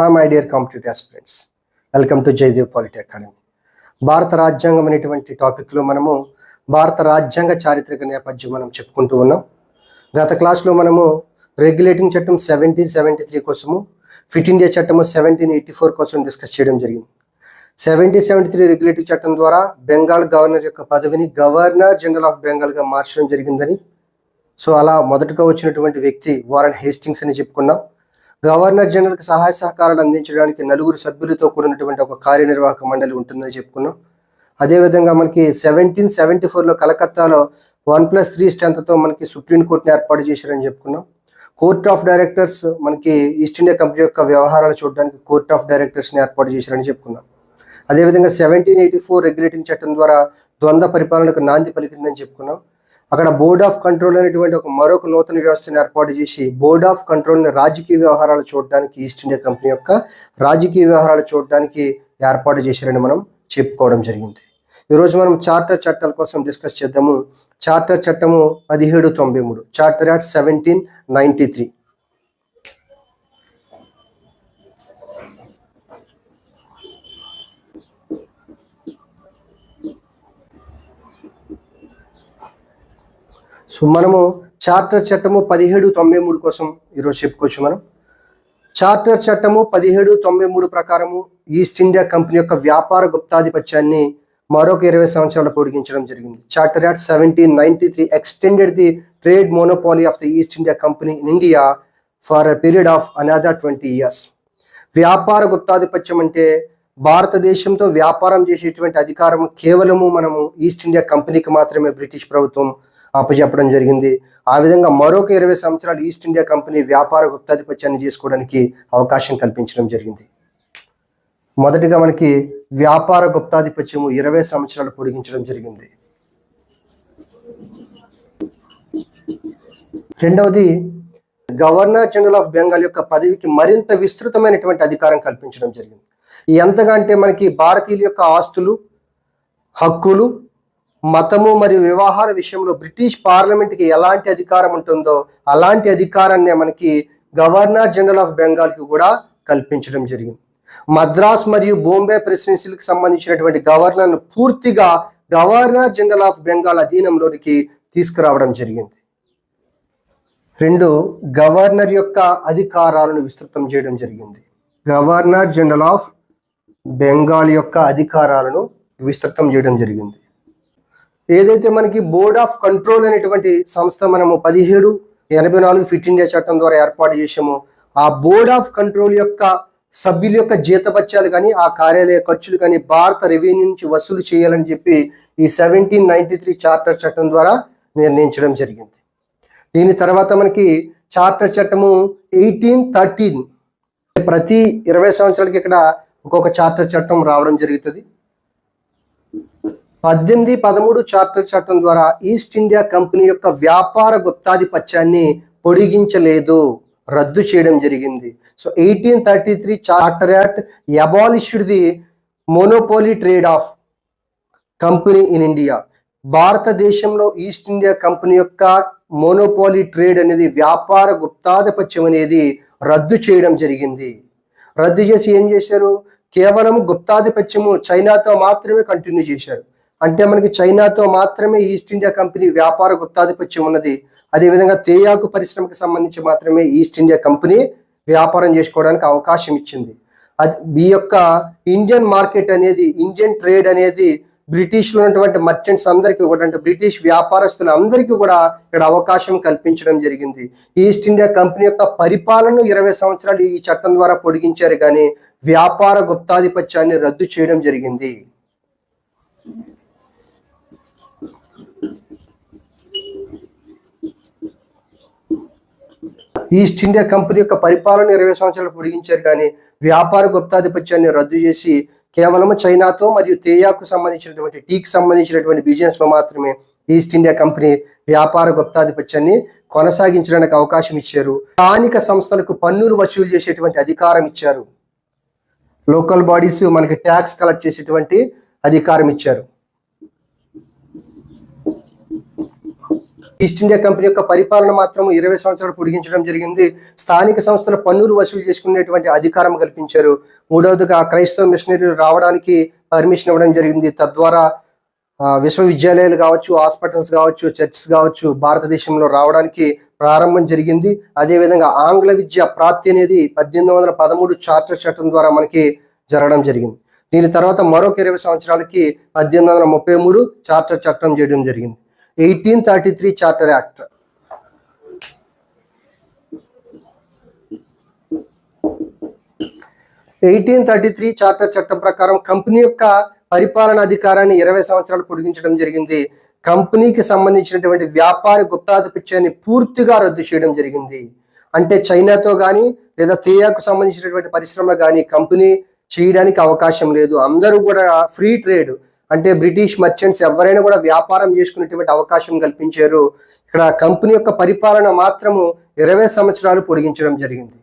హా my dear competitive aspirants welcome to Jayadev polity academy. భారత రాజ్యాంగం అనేటువంటి టాపిక్లో మనము భారత రాజ్యాంగ చారిత్రక నేపథ్యం మనం చెప్పుకుంటూ ఉన్నాం. గత క్లాస్లో మనము రెగ్యులేటింగ్ చట్టం సెవెంటీన్ సెవెంటీ త్రీ కోసము ఫిట్ ఇండియా చట్టము సెవెంటీన్ ఎయిటీ ఫోర్ కోసం డిస్కస్ చేయడం జరిగింది. సెవెంటీ సెవెంటీ త్రీ రెగ్యులేటివ్ చట్టం ద్వారా బెంగాల్ గవర్నర్ యొక్క పదవిని గవర్నర్ జనరల్ ఆఫ్ బెంగాల్గా మార్చడం జరిగిందని. సో అలా మొదటగా వచ్చినటువంటి వ్యక్తి వారన్ హేస్టింగ్స్ అని చెప్పుకున్నాం. గవర్నర్ జనరల్కి సహాయ సహకారాలు అందించడానికి నలుగురు సభ్యులతో కూడినటువంటి ఒక కార్యనిర్వాహక మండలి ఉంటుందని చెప్పుకున్నాం. అదేవిధంగా మనకి సెవెంటీన్ సెవెంటీ ఫోర్లో కలకత్తాలో వన్ ప్లస్ త్రీ స్ట్రెంత్తో మనకి సుప్రీంకోర్టుని ఏర్పాటు చేశారని చెప్పుకున్నాం. కోర్ట్ ఆఫ్ డైరెక్టర్స్ మనకి ఈస్ట్ ఇండియా కంపెనీ యొక్క వ్యవహారాలు చూడడానికి కోర్ట్ ఆఫ్ డైరెక్టర్స్ని ఏర్పాటు చేశారని చెప్పుకున్నాం. అదేవిధంగా సెవెంటీన్ ఎయిటీ ఫోర్ రెగ్యులేటింగ్ చట్టం ద్వారా ద్వంద్వ పరిపాలనకు నాంది పలికిందని చెప్పుకున్నాం. అక్కడ బోర్డ్ ఆఫ్ కంట్రోల్ అనేటువంటి ఒక మరొక నూతన వ్యవస్థను ఏర్పాటు చేసి బోర్డ్ ఆఫ్ కంట్రోల్ని రాజకీయ వ్యవహారాలు చూడడానికి ఈస్ట్ ఇండియా కంపెనీ యొక్క రాజకీయ వ్యవహారాలు చూడడానికి ఏర్పాటు చేశారని మనం చెప్పుకోవడం జరిగింది. ఈరోజు మనం చార్టర్ చట్టాల కోసం డిస్కస్ చేద్దాము. చార్టర్ చట్టము పదిహేడు తొంభై మూడు charter act seventeen ninety three. So మనము చార్టర్ చట్టము పదిహేడు తొంభై మూడు కోసం ఈరోజు చెప్పుకోవచ్చు మనం. చార్టర్ చట్టము పదిహేడు తొంభై మూడు ప్రకారము ఈస్ట్ ఇండియా కంపెనీ యొక్క వ్యాపార గుప్తాధిపత్యాన్ని మరొక ఇరవై సంవత్సరాలు పొడిగించడం జరిగింది. Charter act seventeen ninety three extended the trade monopoly of the East India Company in India for a period of another twenty years. వ్యాపార గుప్తాధిపత్యం అంటే భారతదేశంతో వ్యాపారం చేసేటువంటి అధికారం కేవలము మనము ఈస్ట్ ఇండియా కంపెనీకి మాత్రమే బ్రిటిష్ ప్రభుత్వం అప్పచెప్పడం జరిగింది. ఆ విధంగా మరొక ఇరవై సంవత్సరాలు ఈస్ట్ ఇండియా కంపెనీ వ్యాపార గుప్తాధిపత్యాన్ని చేసుకోవడానికి అవకాశం కల్పించడం జరిగింది. మొదటిగా మనకి వ్యాపార గుప్తాధిపత్యము ఇరవై సంవత్సరాలు పొడిగించడం జరిగింది. రెండవది గవర్నర్ జనరల్ ఆఫ్ బెంగాల్ యొక్క పదవికి మరింత విస్తృతమైనటువంటి అధికారం కల్పించడం జరిగింది. ఎంతగా అంటే మనకి భారతీయుల యొక్క ఆస్తులు హక్కులు మతము మరియు వ్యవహార విషయంలో బ్రిటిష్ పార్లమెంట్కి ఎలాంటి అధికారం ఉంటుందో అలాంటి అధికారాన్ని మనకి గవర్నర్ జనరల్ ఆఫ్ బెంగాల్కి కూడా కల్పించడం జరిగింది. మద్రాస్ మరియు బొంబే ప్రెసిడెన్సీలకు సంబంధించినటువంటి గవర్నర్ను పూర్తిగా గవర్నర్ జనరల్ ఆఫ్ బెంగాల్ అధీనంలోనికి తీసుకురావడం జరిగింది. రెండు గవర్నర్ యొక్క అధికారాలను విస్తృతం చేయడం జరిగింది. గవర్నర్ జనరల్ ఆఫ్ బెంగాల్ యొక్క అధికారాలను విస్తృతం చేయడం జరిగింది. ఏదైతే మనకి బోర్డ్ ఆఫ్ కంట్రోల్ అనేటువంటి సంస్థ మనము పదిహేడు ఎనభై నాలుగు ఫిట్ ఇండియా చట్టం ద్వారా ఏర్పాటు చేసామో ఆ బోర్డ్ ఆఫ్ కంట్రోల్ యొక్క సభ్యుల యొక్క జీతపత్యాలు కానీ ఆ కార్యాలయ ఖర్చులు కానీ భారత రెవెన్యూ నుంచి వసూలు చేయాలని చెప్పి ఈ సెవెంటీన్ నైన్టీ త్రీ చార్టర్ చట్టం ద్వారా నిర్ణయించడం జరిగింది. దీని తర్వాత మనకి చార్టర్ చట్టము ఎయిటీన్ థర్టీన్ ప్రతి ఇరవై సంవత్సరాలకి ఇక్కడ ఒక్కొక్క చార్టర్ చట్టం రావడం జరుగుతుంది. పద్దెనిమిది పదమూడు చార్టర్ చట్టం ద్వారా ఈస్ట్ ఇండియా కంపెనీ యొక్క వ్యాపార గుప్తాధిపత్యాన్ని పొడిగించలేదు. రద్దు చేయడం జరిగింది. So eighteen thirty three charter act abolished the monopoly trade of company in India. భారతదేశంలో ఈస్ట్ ఇండియా కంపెనీ యొక్క మోనోపోలీ ట్రేడ్ అనేది వ్యాపార గుప్తాధిపత్యం అనేది రద్దు చేయడం జరిగింది. రద్దు చేసి ఏం చేశారు? కేవలం గుప్తాధిపత్యము చైనాతో మాత్రమే కంటిన్యూ చేశారు. అంటే మనకి చైనాతో మాత్రమే ఈస్ట్ ఇండియా కంపెనీ వ్యాపార గుప్తాధిపత్యం ఉన్నది. అదేవిధంగా తేయాకు పరిశ్రమకు సంబంధించి మాత్రమే ఈస్ట్ ఇండియా కంపెనీ వ్యాపారం చేసుకోవడానికి అవకాశం ఇచ్చింది. అది ఈ యొక్క ఇండియన్ మార్కెట్ అనేది ఇండియన్ ట్రేడ్ అనేది బ్రిటిష్లో ఉన్నటువంటి మర్చెంట్స్ అందరికీ కూడా అంటే బ్రిటిష్ వ్యాపారస్తులు అందరికీ కూడా ఇక్కడ అవకాశం కల్పించడం జరిగింది. ఈస్ట్ ఇండియా కంపెనీ యొక్క పరిపాలన ఇరవై సంవత్సరాలు ఈ చట్టం ద్వారా పొడిగించారు కానీ వ్యాపార గుప్తాధిపత్యాన్ని రద్దు చేయడం జరిగింది. ఈస్ట్ ఇండియా కంపెనీ యొక్క పరిపాలన ఇరవై సంవత్సరాలు పొడిగించారు కానీ వ్యాపార గుప్తాధిపత్యాన్ని రద్దు చేసి కేవలం చైనాతో మరియు తేయాకు సంబంధించినటువంటి టీకి సంబంధించినటువంటి బిజినెస్లో మాత్రమే ఈస్ట్ ఇండియా కంపెనీ వ్యాపార గుప్తాధిపత్యాన్ని కొనసాగించడానికి అవకాశం ఇచ్చారు. స్థానిక సంస్థలకు పన్నులు వసూలు చేసేటువంటి అధికారం ఇచ్చారు. లోకల్ బాడీస్ మనకి ట్యాక్స్ కలెక్ట్ చేసేటువంటి అధికారం ఇచ్చారు. ఈస్ట్ ఇండియా కంపెనీ యొక్క పరిపాలన మాత్రం ఇరవై సంవత్సరాలు పొడిగించడం జరిగింది. స్థానిక సంస్థల పన్నులు వసూలు చేసుకునేటువంటి అధికారం కల్పించారు. మూడవదిగా క్రైస్తవ మిషనరీలు రావడానికి పర్మిషన్ ఇవ్వడం జరిగింది. తద్వారా విశ్వవిద్యాలయాలు కావచ్చు హాస్పిటల్స్ కావచ్చు చర్చెస్ కావచ్చు భారతదేశంలో రావడానికి ప్రారంభం జరిగింది. అదేవిధంగా ఆంగ్ల విద్య ప్రాప్తి అనేది పద్దెనిమిది వందల పదమూడు చార్టర్ చట్టం ద్వారా మనకి జరగడం జరిగింది. దీని తర్వాత మరొక ఇరవై సంవత్సరాలకి పద్దెనిమిది వందల ముప్పై మూడు చార్టర్ చట్టం చేయడం జరిగింది. Eighteen thirty three charter act eighteen thirty three charter చట్టం ప్రకారం కంపెనీ యొక్క పరిపాలన అధికారాన్ని ఇరవై సంవత్సరాలు పొడిగించడం జరిగింది. కంపెనీకి సంబంధించినటువంటి వ్యాపార గుప్తాధిపత్యాన్ని పూర్తిగా రద్దు చేయడం జరిగింది. అంటే చైనాతో కానీ లేదా తేయాకు సంబంధించినటువంటి పరిశ్రమ కానీ కంపెనీ చేయడానికి అవకాశం లేదు. అందరూ కూడా ఫ్రీ ట్రేడ్ అంటే బ్రిటిష్ మర్చెంట్స్ ఎవరైనా కూడా వ్యాపారం చేసుకునేటువంటి అవకాశం కల్పించారు. ఇక్కడ కంపెనీ యొక్క పరిపాలన మాత్రము ఇరవై సంవత్సరాలు పొడిగించడం జరిగింది.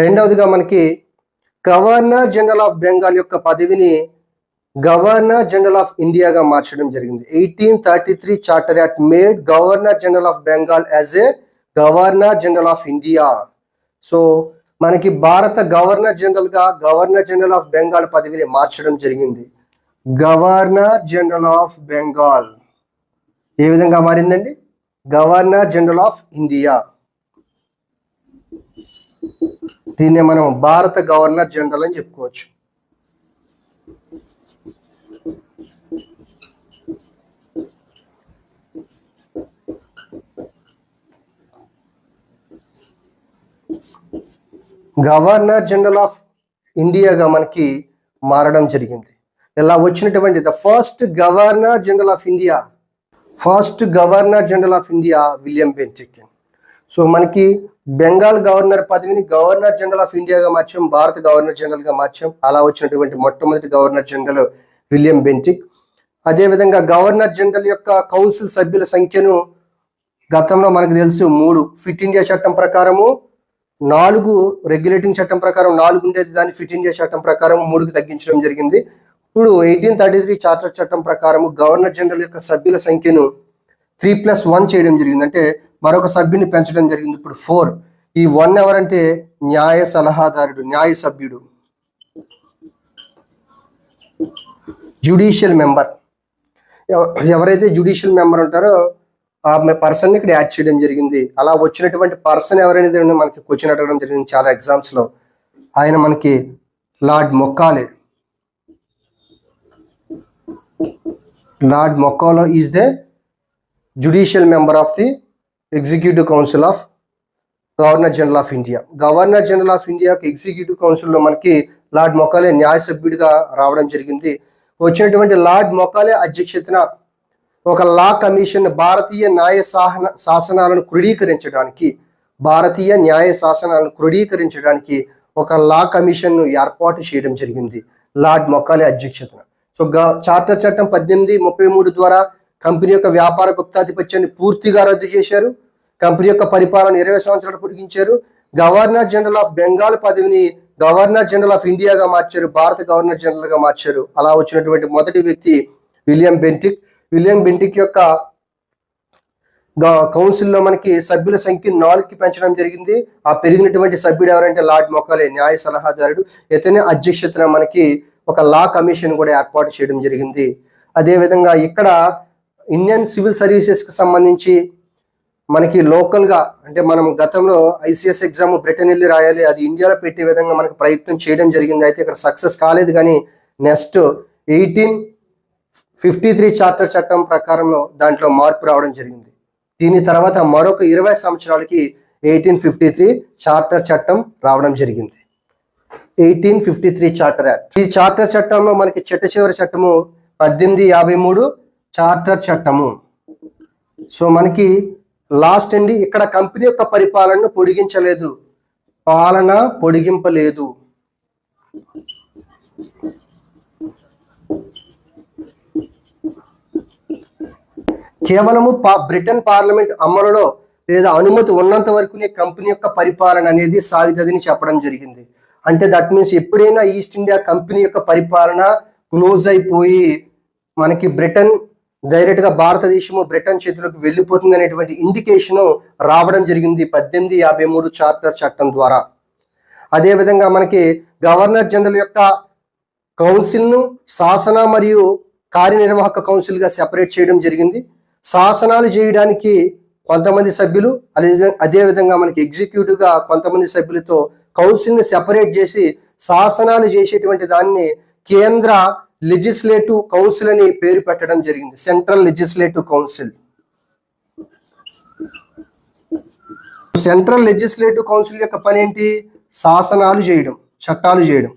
రెండవదిగా మనకి గవర్నర్ జనరల్ ఆఫ్ బెంగాల్ యొక్క పదవిని గవర్నర్ జనరల్ ఆఫ్ ఇండియాగా మార్చడం జరిగింది. Eighteen thirty three charter act made governor general of Bengal as a governor general of India. So మనకి భారత గవర్నర్ జనరల్గా గవర్నర్ జనరల్ ఆఫ్ బెంగాల్ పదవిని మార్చడం జరిగింది. Governor general of Bengal. ఏ విధంగా మారిందండి? Governor general of India. దీన్నే మనం భారత గవర్నర్ జనరల్ అని చెప్పుకోవచ్చు. గవర్నర్ జనరల్ ఆఫ్ ఇండియాగా మనకి మారడం జరిగింది. ఇలా వచ్చినటువంటి the first governor general of India first governor general of India William Bentinck so మనకి బెంగాల్ గవర్నర్ పదవిని గవర్నర్ జనరల్ ఆఫ్ ఇండియాగా మార్చాం భారత గవర్నర్ జనరల్గా మార్చాం. అలా వచ్చినటువంటి మొట్టమొదటి గవర్నర్ జనరల్ విలియం బెంటిక్ అదేవిధంగా గవర్నర్ జనరల్ యొక్క కౌన్సిల్ సభ్యుల సంఖ్యను గతంలో మనకు తెలుసు మూడు. ఫిట్ ఇండియా చట్టం ప్రకారము నాలుగు రెగ్యులేటింగ్ చట్టం ప్రకారం నాలుగు ఉండేది దాన్ని ఫిట్ ఇండియా చట్టం ప్రకారం మూడుకు తగ్గించడం జరిగింది. ఇప్పుడు ఎయిటీన్ థర్టీ త్రీ చార్టర్ చట్టం ప్రకారం గవర్నర్ జనరల్ యొక్క సభ్యుల సంఖ్యను త్రీ ప్లస్ వన్ చేయడం జరిగింది. అంటే మరొక సభ్యుని పెంచడం జరిగింది. ఇప్పుడు ఫోర్ ఈ వన్ ఎవరంటే న్యాయ సలహాదారుడు న్యాయ సభ్యుడు. జ్యుడిషియల్ మెంబర్ ఎవరైతే జ్యుడిషియల్ మెంబర్ ఉంటారో ఆ పర్సన్ ఇక్కడ యాడ్ చేయడం జరిగింది. అలా వచ్చినటువంటి పర్సన్ ఎవరైనా మనకి క్వశ్చన్ అడగడం జరిగింది చాలా ఎగ్జామ్స్లో. ఆయన మనకి lord Macaulay. Lord Macaulay is the judicial member of the executive council of governor general of India. Governor general of ఇండియాకి ఎగ్జిక్యూటివ్ కౌన్సిల్లో మనకి లార్డ్ మొకాలే న్యాయ సభ్యుడిగా రావడం జరిగింది. వచ్చినటువంటి లార్డ్ మొకాలే అధ్యక్షతన ఒక లా కమిషన్ భారతీయ న్యాయ సాహన శాసనాలను క్రోడీకరించడానికి భారతీయ న్యాయ శాసనాలను క్రోడీకరించడానికి ఒక లా కమిషన్ను ఏర్పాటు చేయడం జరిగింది లార్డ్ మొకాలే అధ్యక్షతన. సో గ- చార్టర్ చట్టం పద్దెనిమిది ముప్పై మూడు ద్వారా కంపెనీ యొక్క వ్యాపార గుప్తాధిపత్యాన్ని పూర్తిగా రద్దు చేశారు. కంపెనీ యొక్క పరిపాలన ఇరవై సంవత్సరాలు పొడిగించారు. గవర్నర్ జనరల్ ఆఫ్ బెంగాల్ పదవిని గవర్నర్ జనరల్ ఆఫ్ ఇండియాగా మార్చారు. భారత గవర్నర్ జనరల్గా మార్చారు. అలా వచ్చినటువంటి మొదటి వ్యక్తి విలియం బెంటిక్. విలియం బెంటిక్ యొక్క కౌన్సిల్లో మనకి సభ్యుల సంఖ్య నాలుగుకి పెంచడం జరిగింది. ఆ పెరిగినటువంటి సభ్యుడు ఎవరంటే లార్డ్ మొకాలే న్యాయ సలహాదారుడు. ఇతనే అధ్యక్షతన మనకి ఒక లా కమిషన్ కూడా ఏర్పాటు చేయడం జరిగింది. అదేవిధంగా ఇక్కడ ఇండియన్ సివిల్ సర్వీసెస్కి సంబంధించి మనకి లోకల్గా అంటే మనం గతంలో ఐసీఎస్ ఎగ్జామ్ బ్రిటన్ వెళ్ళి రాయాలి అది ఇండియాలో పెట్టే విధంగా మనకి ప్రయత్నం చేయడం జరిగింది. అయితే ఇక్కడ సక్సెస్ కాలేదు కానీ next eighteen fifty three charter చట్టం ప్రకారంలో దాంట్లో మార్పు రావడం జరిగింది. దీని తర్వాత మరొక ఇరవై సంవత్సరాలకి ఎయిటీన్ ఫిఫ్టీ త్రీ చార్టర్ చట్టం రావడం జరిగింది. Eighteen fifty three charter act ఈ చార్టర్ చట్టంలో మనకి చిట్ట చివరి చట్టము పద్దెనిమిది యాభై మూడు చార్టర్ చట్టము. సో మనకి లాస్ట్ అండి ఇక్కడ కంపెనీ యొక్క పరిపాలనను పొడిగించలేదు. పాలన పొడిగింపలేదు. కేవలము పా బ్రిటన్ పార్లమెంట్ అమలులో లేదా అనుమతి ఉన్నంత వరకునే కంపెనీ యొక్క పరిపాలన అనేది సాగుతుందని చెప్పడం జరిగింది. అంటే దట్ మీన్స్ ఎప్పుడైనా ఈస్ట్ ఇండియా కంపెనీ యొక్క పరిపాలన క్లోజ్ అయిపోయి మనకి బ్రిటన్ డైరెక్ట్గా భారతదేశము బ్రిటన్ చేతిలోకి వెళ్ళిపోతుంది అనేటువంటి ఇండికేషన్ రావడం జరిగింది పద్దెనిమిది యాభై మూడు చార్టర్ చట్టం ద్వారా. అదేవిధంగా మనకి గవర్నర్ జనరల్ యొక్క కౌన్సిల్ను శాసన మరియు కార్యనిర్వాహక కౌన్సిల్గా సెపరేట్ చేయడం జరిగింది. శాసనాలు చేయడానికి కొంతమంది సభ్యులు అదే అదేవిధంగా మనకి ఎగ్జిక్యూటివ్గా కొంతమంది సభ్యులతో కౌన్సిల్ని సెపరేట్ చేసి శాసనాలు చేసేటువంటి దాన్ని కేంద్ర లెజిస్లేటివ్ కౌన్సిల్ అని పేరు పెట్టడం జరిగింది. Central legislative council. Central legislative council యొక్క పని ఏంటి? శాసనాలు చేయడం చట్టాలు చేయడం.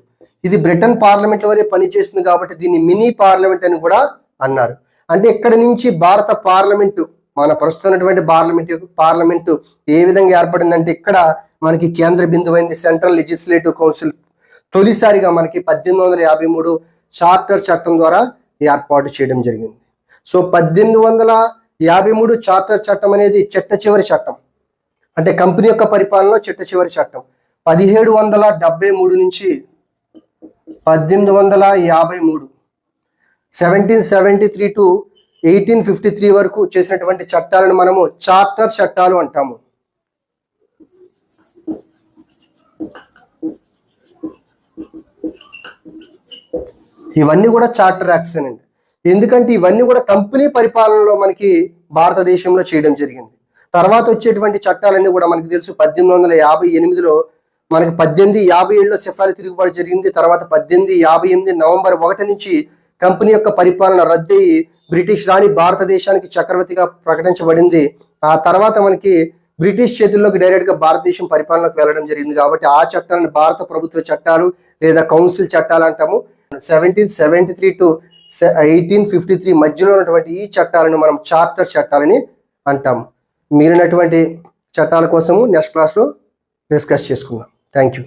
ఇది బ్రిటన్ పార్లమెంట్ వరే పనిచేస్తుంది కాబట్టి దీన్ని మినీ పార్లమెంట్ అని కూడా అన్నారు. అంటే ఇక్కడ నుంచి భారత పార్లమెంటు మన ప్రస్తుతం పార్లమెంట్ పార్లమెంటు ఏ విధంగా ఏర్పడిందంటే ఇక్కడ మనకి కేంద్ర బిందువు అయింది సెంట్రల్ లెజిస్లేటివ్ కౌన్సిల్. తొలిసారిగా మనకి పద్దెనిమిది వందల యాభై మూడు చార్టర్ చట్టం ద్వారా ఏర్పాటు చేయడం జరిగింది. సో పద్దెనిమిది వందల యాభై మూడు చార్టర్ చట్టం అనేది చెట్ట చివరి చట్టం. అంటే కంపెనీ యొక్క పరిపాలనలో చెట్ట చివరి చట్టం. పదిహేడు వందల డెబ్బై మూడు నుంచి పద్దెనిమిది వందల యాభై మూడు seventeen seventy three to eighteen fifty three వరకు చేసినటువంటి చట్టాలను మనము చార్టర్ చట్టాలు అంటాము. ఇవన్నీ కూడా చార్టర్ యాక్ట్స్ అండి. ఎందుకంటే ఇవన్నీ కూడా కంపెనీ పరిపాలనలో మనకి భారతదేశంలో చేయడం జరిగింది. తర్వాత వచ్చేటువంటి చట్టాలన్నీ కూడా మనకి తెలుసు పద్దెనిమిది వందల యాభై ఎనిమిదిలో మనకి పద్దెనిమిది యాభై ఏడులో సిఫారి తిరుగుబాటు జరిగింది. తర్వాత పద్దెనిమిది యాభై ఎనిమిది నవంబర్ ఒకటి నుంచి కంపెనీ యొక్క పరిపాలన రద్దయి బ్రిటిష్ రాణి భారతదేశానికి చక్రవర్తిగా ప్రకటించబడింది. ఆ తర్వాత మనకి బ్రిటిష్ చేతుల్లోకి డైరెక్ట్గా భారతదేశం పరిపాలనకు వెళ్ళడం జరిగింది కాబట్టి ఆ చట్టాలను భారత ప్రభుత్వ చట్టాలు లేదా కౌన్సిల్ చట్టాలు అంటాము. Seventeen seventy three to eighteen fifty three మధ్యలో ఉన్నటువంటి ఈ చట్టాలను మనం చార్టర్ చట్టాలని అంటాము మిగిలినటువంటి చట్టాల కోసము నెక్స్ట్ క్లాస్లో డిస్కస్ చేసుకుందాం. Thank you